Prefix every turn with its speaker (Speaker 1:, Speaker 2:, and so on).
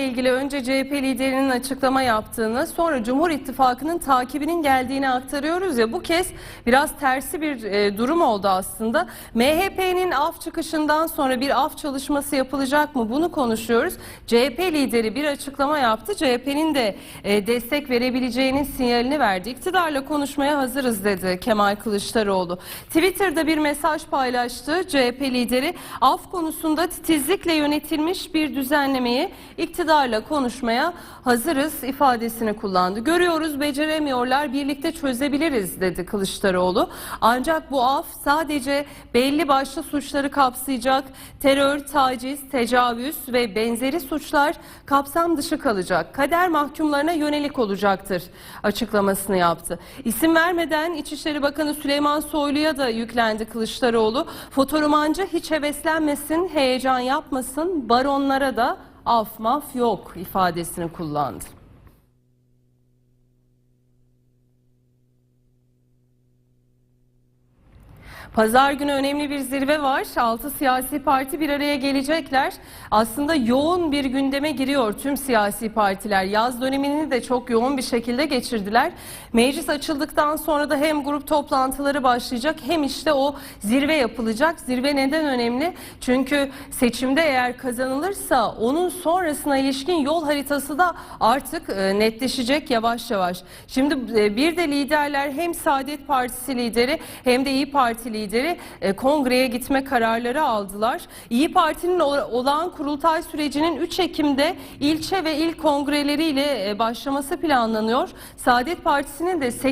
Speaker 1: ile ilgili önce CHP liderinin açıklama yaptığını sonra Cumhur İttifakı'nın takibinin geldiğini aktarıyoruz ya bu kez biraz tersi bir e, durum oldu aslında. MHP'nin af çıkışından sonra bir af çalışması yapılacak mı bunu konuşuyoruz. CHP lideri bir açıklama yaptı. CHP'nin de e, destek verebileceğinin sinyalini verdi. İktidarla konuşmaya hazırız dedi Kemal Kılıçdaroğlu. Twitter'da bir mesaj paylaştı. CHP lideri af konusunda titizlikle yönetilmiş bir düzenlemeyi iktidarla konuşmaya hazırız ifadesini kullandı. Görüyoruz beceremiyorlar birlikte çözebiliriz dedi Kılıçdaroğlu. Ancak bu af sadece belli başlı suçları kapsayacak. Terör, taciz, tecavüz ve benzeri suçlar kapsam dışı kalacak. Kader mahkumlarına yönelik olacaktır açıklamasını yaptı. İsim vermeden İçişleri Bakanı Süleyman Soylu'ya da yüklendi Kılıçdaroğlu. Fotoromancı hiç heveslenmesin, heyecan yapmasın, baronlara da af maf yok ifadesini kullandı. Pazar günü önemli bir zirve var. Altı siyasi parti bir araya gelecekler. Aslında yoğun bir gündeme giriyor tüm siyasi partiler. Yaz dönemini de çok yoğun bir şekilde geçirdiler. Meclis açıldıktan sonra da hem grup toplantıları başlayacak hem işte o zirve yapılacak. Zirve neden önemli? Çünkü seçimde eğer kazanılırsa onun sonrasına ilişkin yol haritası da artık e, netleşecek yavaş yavaş. Şimdi e, bir de liderler hem Saadet Partisi lideri hem de İyi Parti lideri e, kongreye gitme kararları aldılar. İyi Parti'nin ola- olağan kurultay sürecinin 3 Ekim'de ilçe ve il kongreleriyle e, başlaması planlanıyor. Saadet Partisi'nin de 8